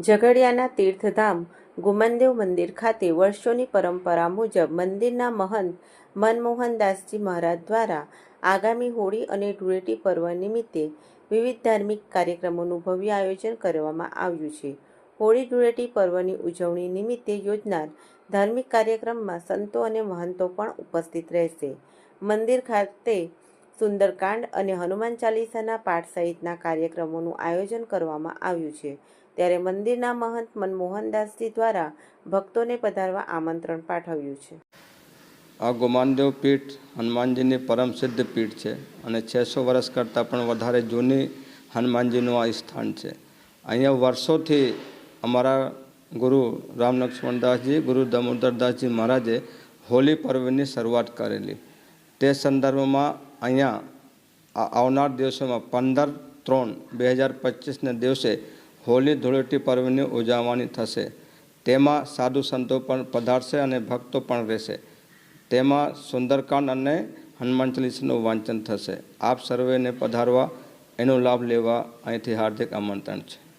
ઝઘડિયાના તીર્થધામ ગુમનદેવ મંદિર ખાતે વર્ષોની પરંપરા મુજબ મંદિરના મહંત મનમોહનદાસજી મહારાજ દ્વારા આગામી હોળી અને ધૂળેટી પર્વ નિમિત્તે વિવિધ ધાર્મિક કાર્યક્રમોનું ભવ્ય આયોજન કરવામાં આવ્યું છે. હોળી ધૂળેટી પર્વની ઉજવણી નિમિત્તે યોજનાર ધાર્મિક કાર્યક્રમમાં સંતો અને મહંતો પણ ઉપસ્થિત રહેશે. મંદિર ખાતે સુંદરકાંડ અને હનુમાન ચાલીસાના પાઠ સહિતના કાર્યક્રમોનું આયોજન કરવામાં આવ્યું છે. ત્યારે મંદિરના મહંત મનમોહનદાસજી દ્વારા ભક્તોને પધારવા આમંત્રણ પાઠવ્યું છે. આ ગોમાનદેવ પીઠ હનુમાનજીની પરમ સિદ્ધ પીઠ છે અને છસો વર્ષ કરતાં પણ વધારે જૂની હનુમાનજીનું આ સ્થાન છે. અહીંયા વર્ષોથી અમારા ગુરુ રામ લક્ષ્મણદાસજી ગુરુ દામોદરદાસજી મહારાજે હોળી પર્વની શરૂઆત કરેલી. તે સંદર્ભમાં અહીંયા આવનાર દિવસોમાં પંદર ત્રણ બે હજાર પચીસના દિવસે હોળી ધૂળેટી પર્વની ઉજવણી થશે. તેમાં સાધુ સંતો પણ પધારશે અને ભક્તો પણ રહેશે. તેમાં સુંદરકાંડ અને હનુમાન ચાલીસાનું વાંચન થશે. આપ સર્વેને પધારવા એનો લાભ લેવા અહીંથી હાર્દિક આમંત્રણ છે.